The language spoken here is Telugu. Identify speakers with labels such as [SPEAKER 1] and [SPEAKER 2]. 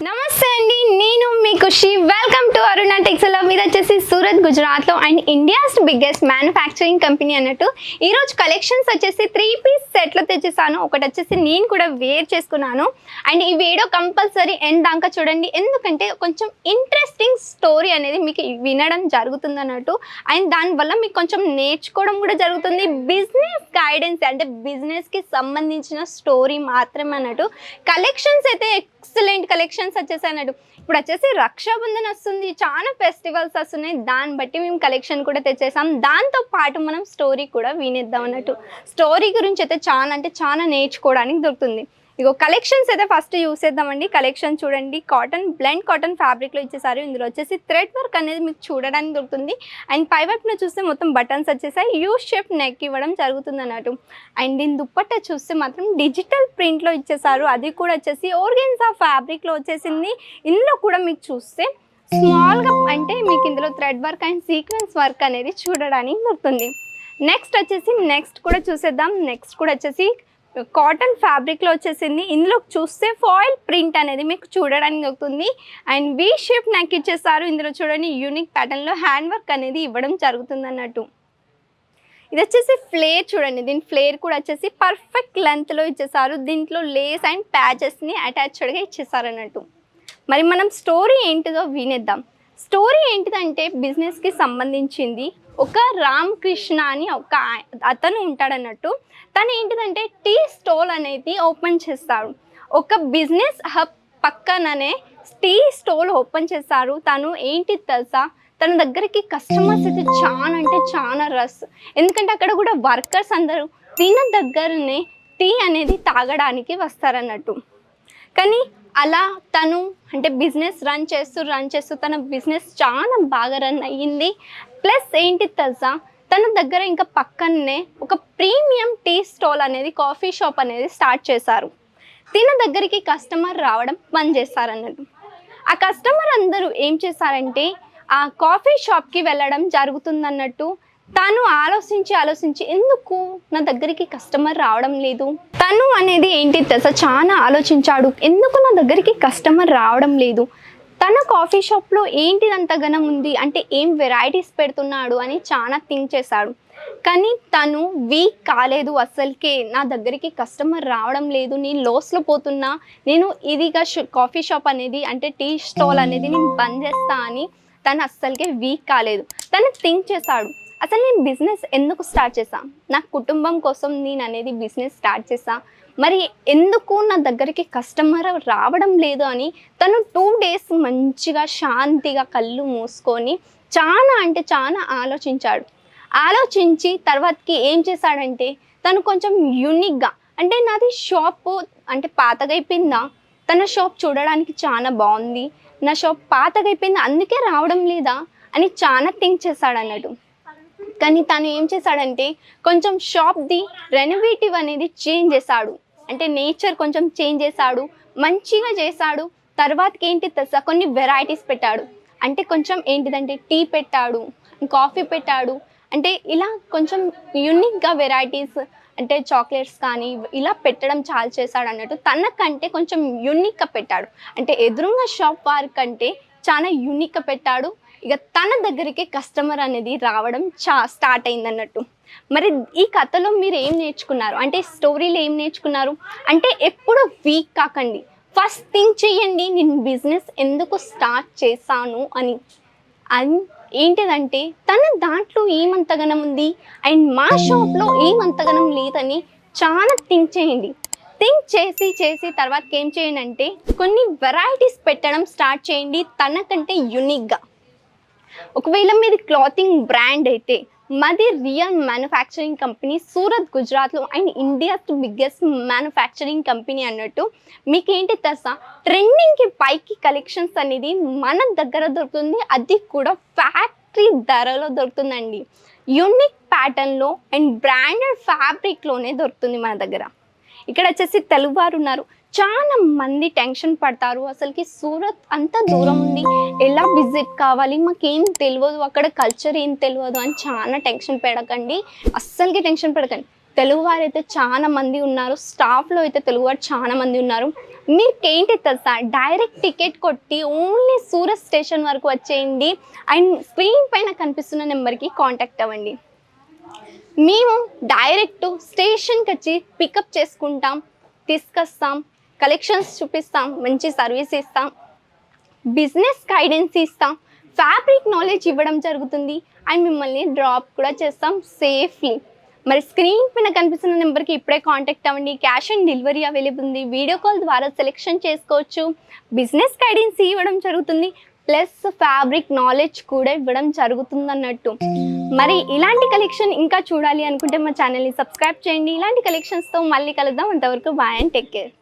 [SPEAKER 1] నమస్తే అండి నేను మీ ఖుషి వెల్కమ్ టు అరుణ టెక్సల్ మీద వచ్చేసి సూరత్ గుజరాత్లో and India's biggest manufacturing company అన్నట్టు. ఈరోజు కలెక్షన్స్ వచ్చేసి త్రీ పీస్ సెట్లు తెచ్చేసాను. ఒకటి వచ్చేసి నేను కూడా వేర్ చేసుకున్నాను. అండ్ ఈ వీడియో కంపల్సరీ ఎండ్ దాకా చూడండి. ఎందుకంటే కొంచెం ఇంట్రెస్టింగ్ స్టోరీ అనేది మీకు వినడం జరుగుతుంది అన్నట్టు. అండ్ దానివల్ల మీకు కొంచెం నేర్చుకోవడం కూడా జరుగుతుంది. బిజినెస్ గైడెన్స్ అంటే బిజినెస్కి సంబంధించిన స్టోరీ మాత్రమే అన్నట్టు. కలెక్షన్స్ అయితే ఎక్సలెంట్ కలెక్షన్స్ వచ్చేసాయి అన్నట్టు. ఇప్పుడు వచ్చేసి రక్షాబంధన్ వస్తుంది. చాలా ఫెస్టివల్స్ వస్తున్నాయి. దాన్ని బట్టి మేము కలెక్షన్ కూడా తెచ్చేసాం. దాంతో పాటు మనం స్టోరీ కూడా వినేద్దాం అన్నట్టు. స్టోరీ గురించి అయితే చాలా అంటే చాలా నేర్చుకోవడానికి దొరుకుతుంది. ఇగో కలెక్షన్స్ అయితే ఫస్ట్ యూస్ చేద్దామండి. కలెక్షన్ చూడండి. కాటన్ బ్లెండ్ కాటన్ ఫ్యాబ్రిక్లో ఇచ్చేసారు. ఇందులో వచ్చేసి థ్రెడ్ వర్క్ అనేది మీకు చూడడానికి దొరుకుతుంది. అండ్ పై వైపున చూస్తే మొత్తం బటన్స్ వచ్చేసాయి. యూ షేప్ నెక్ ఇవ్వడం జరుగుతుంది అన్నట్టు. అండ్ దీని దుప్పట్ట చూస్తే మాత్రం డిజిటల్ ప్రింట్లో ఇచ్చేసారు. అది కూడా వచ్చేసి ఆర్గెన్సా ఫ్యాబ్రిక్లో వచ్చేసింది. ఇందులో కూడా మీకు చూస్తే స్మాల్గా అంటే మీకు ఇందులో thread work and sequence work అనేది చూడడానికి దొరుకుతుంది. నెక్స్ట్ వచ్చేసి నెక్స్ట్ కూడా చూసేద్దాం. నెక్స్ట్ కూడా వచ్చేసి కాటన్ ఫ్యాబ్రిక్లో వచ్చేసింది. ఇందులో చూస్తే ఫాయిల్ ప్రింట్ అనేది మీకు చూడడానికి దొరుకుతుంది. అండ్ వీ షేప్ నాకు ఇచ్చేసారు. ఇందులో చూడండి యూనిక్ ప్యాటర్న్లో హ్యాండ్ వర్క్ అనేది ఇవ్వడం జరుగుతుంది అన్నట్టు. ఇది వచ్చేసి ఫ్లేర్ చూడండి. దీని ఫ్లేర్ కూడా వచ్చేసి పర్ఫెక్ట్ లెంత్లో ఇచ్చేసారు. దీంట్లో లేస్ అండ్ ప్యాచెస్ని అటాచ్డ్గా ఇచ్చేసారు అన్నట్టు. మరి మనం స్టోరీ ఏంటిదో వినేద్దాం. స్టోరీ ఏంటిదంటే బిజినెస్కి సంబంధించింది. ఒక రామకృష్ణ అని ఒక అతను ఉంటాడన్నట్టు. తను ఏంటిదంటే టీ స్టోల్ అనేది ఓపెన్ చేస్తాడు ఒక బిజినెస్ హబ్ పక్కననే టీ స్టోల్ ఓపెన్ చేస్తారు. తను ఏంటి తెలుసా? తన దగ్గరికి కస్టమర్స్ అయితే చాలా అంటే చాలా రస్ ఎందుకంటే అక్కడ కూడా వర్కర్స్ అందరూ తిన దగ్గరనే టీ అనేది తాగడానికి వస్తారన్నట్టు. కానీ అలా తను అంటే బిజినెస్ రన్ చేస్తూ రన్ చేస్తూ తన బిజినెస్ చాలా బాగా రన్ అయ్యింది. ప్లస్ ఏంటి తెలుసా? తన దగ్గర ఇంకా పక్కనే ఒక ప్రీమియం టీ స్టాల్ అనేది కాఫీ షాప్ అనేది స్టార్ట్ చేశారు. తిన దగ్గరికి కస్టమర్ రావడం బంద్ చేస్తారన్నట్టు ఆ కస్టమర్ అందరూ ఏం చేశారంటే ఆ కాఫీ షాప్కి వెళ్ళడం జరుగుతుందన్నట్టు తను ఆలోచించి ఆలోచించి ఎందుకు నా దగ్గరికి కస్టమర్ రావడం లేదు? తను అనేది ఏంటి తెలుసా చాలా ఆలోచించాడు. ఎందుకు నా దగ్గరికి కస్టమర్ రావడం లేదు? తన కాఫీ షాప్లో ఏంటిది అంత ఘనం ఉంది? అంటే ఏం వెరైటీస్ పెడుతున్నాడు అని చాలా థింక్ చేశాడు. కానీ తను వీక్ కాలేదు అసలుకే నా దగ్గరికి కస్టమర్ రావడం లేదు. నేను లోస్లో పోతున్నా. నేను ఇదిగా కాఫీ షాప్ అనేది అంటే టీ స్టాల్ అనేది నేను బంద్ చేస్తా అని తను అస్సలకే వీక్ కాలేదు. తను థింక్ చేశాడు. అసలు నేను బిజినెస్ ఎందుకు స్టార్ట్ చేసా నా కుటుంబం కోసం నేను అనేది బిజినెస్ స్టార్ట్ చేసా మరి ఎందుకు నా దగ్గరికి కస్టమర్ రావడం లేదు అని తను టూ డేస్ మంచిగా శాంతిగా కళ్ళు మూసుకొని చాలా అంటే చాలా ఆలోచించాడు. ఆలోచించి తర్వాతకి ఏం చేశాడంటే తను కొంచెం యూనిక్గా అంటే నాది షాప్ అంటే పాతగైపోయిందా? తన షాప్ చూడడానికి చాలా బాగుంది. నా షాప్ పాతగైపోయింది? అందుకే రావడం లేదా? అని చాలా థింక్ చేశాడు అన్నట్టు కానీ తను ఏం చేశాడంటే కొంచెం షాప్ది రెనోవేటివ్ అనేది చేంజ్ చేశాడు. అంటే నేచర్ కొంచెం చేంజ్ చేశాడు మంచిగా చేశాడు తర్వాతకి ఏంటి తెలుసా కొన్ని వెరైటీస్ పెట్టాడు. అంటే కొంచెం ఏంటిదంటే టీ పెట్టాడు కాఫీ పెట్టాడు. అంటే ఇలా కొంచెం యూనిక్గా వెరైటీస్ అంటే చాక్లెట్స్ కానీ ఇలా పెట్టడం చాలా చేశాడు అన్నట్టు తనకంటే కొంచెం యూనిక్గా పెట్టాడు. అంటే ఎదురుగా షాప్ వారి కంటే చాలా యూనిక్గా పెట్టాడు. ఇక తన దగ్గరికి కస్టమర్ అనేది రావడం చా స్టార్ట్ అయింది అన్నట్టు మరి ఈ కథలో మీరు ఏం నేర్చుకున్నారు? అంటే స్టోరీలో ఏం నేర్చుకున్నారు? అంటే ఎప్పుడు వీక్ కాకండి. ఫస్ట్ థింక్ చేయండి నేను బిజినెస్ ఎందుకు స్టార్ట్ చేశాను అని. అన్ ఏంటిదంటే తన దాంట్లో ఏమంతగనం ఉంది? అండ్ మా షాప్లో ఏమంతగనం లేదని చాలా థింక్ చేయండి. థింక్ చేసి చేసి తర్వాత ఏం చేయండి అంటే కొన్ని వెరైటీస్ పెట్టడం స్టార్ట్ చేయండి తనకంటే యునిక్గా ఒకవేళ మీది క్లాతింగ్ బ్రాండ్ అయితే మాది రియల్ మ్యానుఫ్యాక్చరింగ్ కంపెనీ సూరత్ గుజరాత్లో and India's biggest manufacturing company అన్నట్టు మీకు ఏంటి తెలుసా? ట్రెండింగ్కి పైకి కలెక్షన్స్ అనేది మన దగ్గర దొరుకుతుంది అది కూడా ఫ్యాక్టరీ ధరలో దొరుకుతుందండి. యూనిక్ ప్యాటర్న్లో అండ్ బ్రాండెడ్ ఫ్యాబ్రిక్లోనే దొరుకుతుంది మన దగ్గర. ఇక్కడ వచ్చేసి తెలుగువారు ఉన్నారు చాలా మంది టెన్షన్ పడతారు. అసలుకి సూరత్ అంత దూరం ఉంది ఎలా విజిట్ కావాలి? మాకేం తెలియదు అక్కడ కల్చర్ ఏం తెలియదు అని చాలా టెన్షన్ పెడకండి. అస్సలకి టెన్షన్ పడకండి. తెలుగువారు అయితే చాలా మంది ఉన్నారు. స్టాఫ్లో అయితే తెలుగువారు చాలా మంది ఉన్నారు. మీకేంటి తెలుసా? డైరెక్ట్ టికెట్ కొట్టి ఓన్లీ సూరత్ స్టేషన్ వరకు వచ్చేయండి. అండ్ స్క్రీన్ పైన కనిపిస్తున్న నెంబర్కి కాంటాక్ట్ అవ్వండి. మేము డైరెక్ట్ స్టేషన్కి వచ్చి పికప్ చేసుకుంటాం తీసుకొస్తాం. కలెక్షన్స్ చూపిస్తాం మంచి సర్వీస్ ఇస్తాం బిజినెస్ గైడెన్స్ ఇస్తాం ఫ్యాబ్రిక్ నాలెడ్జ్ ఇవ్వడం జరుగుతుంది. అండ్ మిమ్మల్ని డ్రాప్ కూడా చేస్తాం సేఫ్లీ. మరి స్క్రీన్ పైన కనిపిస్తున్న నెంబర్కి ఇప్పుడే కాంటాక్ట్ అవ్వండి. క్యాష్ ఆన్ డెలివరీ అవైలబుల్ ఉంది. వీడియో కాల్ ద్వారా సెలెక్షన్ చేసుకోవచ్చు. బిజినెస్ గైడెన్స్ ఇవ్వడం జరుగుతుంది. ప్లస్ ఫ్యాబ్రిక్ నాలెడ్జ్ కూడా ఇవ్వడం జరుగుతుంది అన్నట్టు మరి ఇలాంటి కలెక్షన్ ఇంకా చూడాలి అనుకుంటే మా ఛానల్ని సబ్స్క్రైబ్ చేయండి. ఇలాంటి కలెక్షన్స్తో మళ్ళీ కలుద్దాం. అంతవరకు బాయ్ అండ్ టేక్ కేర్